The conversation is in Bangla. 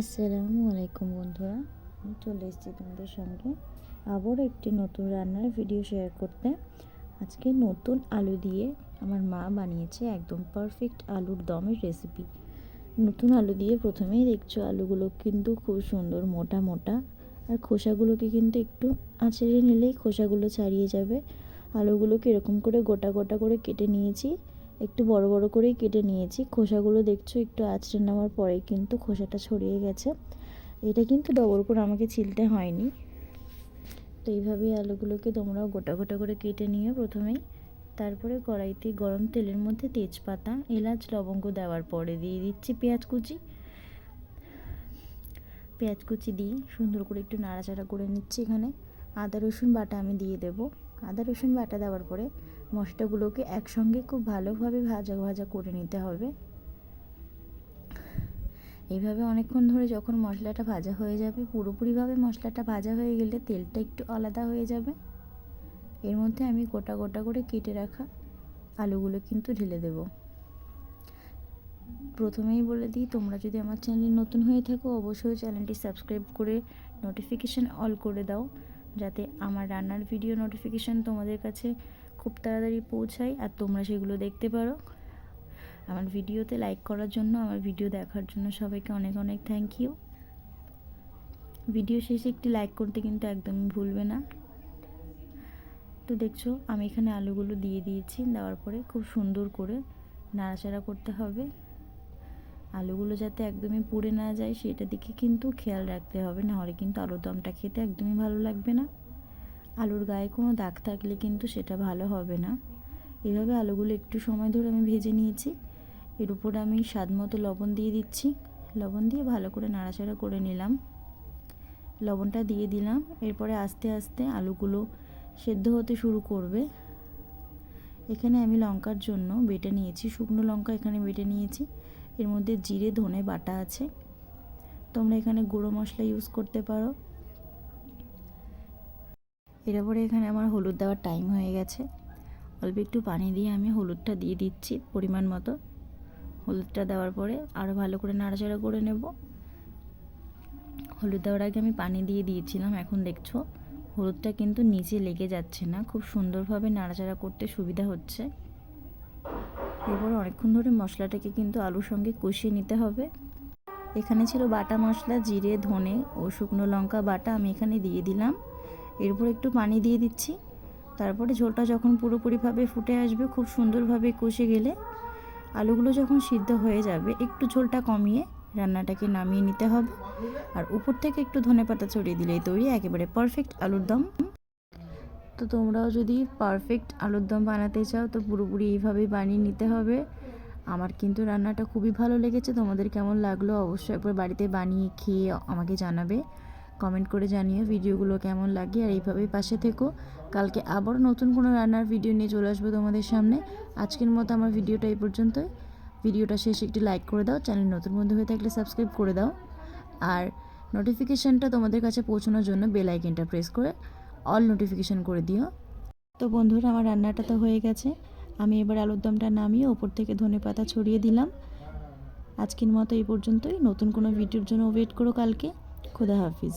আসসালামু আলাইকুম বন্ধুরা, আমি চলে এসেছি তোমাদের সঙ্গে আবারও একটি নতুন রান্নার ভিডিও শেয়ার করতে। আজকে নতুন আলু দিয়ে আমার মা বানিয়েছে একদম পারফেক্ট আলুর দমের রেসিপি নতুন আলু দিয়ে প্রথমেই দেখছ আলুগুলো কিন্তু খুব সুন্দর মোটা মোটা, আর খোসাগুলোকে কিন্তু একটু আঁচড়ে নিলেই খোসাগুলো ছাড়িয়ে যাবে। আলুগুলোকে এরকম করে গোটা গোটা করে কেটে নিয়েছি। একটু বড় বড় করেই কেটে নিয়েছি। খোসাগুলো দেখছ, একটু আঁচড়ে নেওয়ার পরে কিন্তু খোসাটা ছড়িয়ে গেছে। এটা কিন্তু ডবল করে আমাকে ছিলতে হয়নি। তো এইভাবেই আলুগুলোকে তোমরাও গোটা গোটা করে কেটে নিয়ে প্রথমেই। তারপরে কড়াইতে গরম তেলের মধ্যে তেজপাতা, এলাচ, লবঙ্গ দেওয়ার পরে দিয়ে দিচ্ছি পেঁয়াজ কুচি। পেঁয়াজ কুচি দিয়ে সুন্দর করে একটু নাড়াচাড়া করে নিচ্ছি এখানে। আদা, রসুন বাটা আমি দিয়ে দেব। আদা, রসুন বাটা দেওয়ার পরে মশলাগুলোকে একসঙ্গে খুব ভালোভাবে ভাজা ভাজা করে নিতে হবে। এইভাবে অনেকক্ষণ ধরে যখন মশলাটা ভাজা হয়ে যাবে, পুরোপুরিভাবে মশলাটা ভাজা হয়ে গেলে তেলটা একটু আলাদা হয়ে যাবে। এর মধ্যে আমি গোটা গোটা করে কেটে রাখা আলুগুলো কিন্তু ঢেলে দেব। প্রথমেই বলে দিই, তোমরা যদি আমার চ্যানেলে নতুন হয়ে থাকো, অবশ্যই চ্যানেলটি সাবস্ক্রাইব করে নোটিফিকেশান অল করে দাও। যাতে আমার রান্নার ভিডিও নোটিফিকেশান তোমাদের কাছে খুব তাড়াতাড়ি পৌঁছায় আর তোমরা সেগুলো দেখতে পারো। আমার ভিডিওতে লাইক করার জন্য, আমার ভিডিও দেখার জন্য সবাইকে অনেক অনেক থ্যাংক ইউ ভিডিও শেষে একটি লাইক করতে কিন্তু একদমই ভুলবে না। তো দেখছ, আমি এখানে আলুগুলো দিয়ে দিয়েছি, দেওয়ার পরে খুব সুন্দর করে নাড়াচাড়া করতে হবে। আলুগুলো যাতে একদমই পুড়ে না যায়, সেটা দিকে কিন্তু খেয়াল রাখতে হবে, নাহলে কিন্তু আলুর দমটা খেতে একদমই ভালো লাগবে না। আলুর গায়ে কোনো দাগ থাকলে কিন্তু সেটা ভালো হবে না। এভাবে আলুগুলো একটু সময় ধরে আমি ভেজে নিয়েছি। এর উপরে আমি স্বাদ মতো লবণ দিয়ে দিচ্ছি। লবণ দিয়ে ভালো করে নাড়াচাড়া করে নিলাম। লবণটা দিয়ে দিলাম। এরপরে আস্তে আস্তে আলুগুলো সেদ্ধ হতে শুরু করবে। এখানে আমি লঙ্কার জন্য বেটে নিয়েছি। শুকনো লঙ্কা এখানে বেটে নিয়েছি। এর মধ্যে জিরে, ধনে বাটা আছে। তোমরা এখানে গুঁড়ো মশলা ইউজ করতে পারো। এরপরে এখানে আমার হলুদ দেওয়ার টাইম হয়ে গেছে। অল্প একটু পানি দিয়ে আমি হলুদটা দিয়ে দিচ্ছি পরিমাণ মতো। হলুদটা দেওয়ার পরে আরও ভালো করে নাড়াচাড়া করে নেব। হলুদ দেওয়ার আগে আমি পানি দিয়ে দিয়েছিলাম, এখন দেখছ হলুদটা কিন্তু নিচে লেগে যাচ্ছে না। খুব সুন্দরভাবে নাড়াচাড়া করতে সুবিধা হচ্ছে। এরপর অনেকক্ষণ ধরে মশলাটাকে কিন্তু আলুর সঙ্গে কষিয়ে নিতে হবে। এখানে ছিল বাটা মশলা, জিরে, ধনে ও শুকনো লঙ্কা বাটা আমি এখানে দিয়ে দিলাম। এরপর একটু পানি দিয়ে দিচ্ছি। তারপরে ঝোলটা যখন পুরোপুরিভাবে ফুটে আসবে, খুব সুন্দরভাবে কষে গেলে আলুগুলো যখন সিদ্ধ হয়ে যাবে, একটু ঝোলটা কমিয়ে রান্নাটাকে নামিয়ে নিতে হবে। আর উপর থেকে একটু ধনে পাতা ছড়িয়ে দিলেই তৈরি, একেবারে পারফেক্ট আলুর দম। তো তোমরাও যদি পারফেক্ট আলুর দম বানাতে চাও, তো পুরোপুরি এইভাবেই বানিয়ে নিতে হবে। আমার কিন্তু রান্নাটা খুবই ভালো লেগেছে, তোমাদের কেমন লাগল অবশ্যই একবার বাড়িতে বানিয়ে খেয়ে আমাকে জানাবে। কমেন্ট করে জানিও ভিডিওগুলো কেমন লাগে, আর এইভাবেই পাশে থেকো। কালকে আবার নতুন কোনো রান্নার ভিডিও নিয়ে চলে আসব তোমাদের সামনে। আজকের মতো আমার ভিডিওটা এই পর্যন্তই। ভিডিওটা শেষে একটি লাইক করে দাও চ্যানেল নতুন বন্ধু হয়ে থাকলে সাবস্ক্রাইব করে দাও। আর নোটিফিকেশানটা তোমাদের কাছে পৌঁছানোর জন্য বেল আইকনটা প্রেস করে অল নোটিফিকেশান করে দিও। তো বন্ধুরা, আমার রান্নাটা তো হয়ে গেছে। আমি এবার আলুর দমটা নামিয়ে ওপর থেকে ধনে পাতা ছড়িয়ে দিলাম। আজকের মতো এই পর্যন্তই। নতুন কোনো ভিডিওর জন্য ওয়েট করো কালকে। খুদা হাফিজ।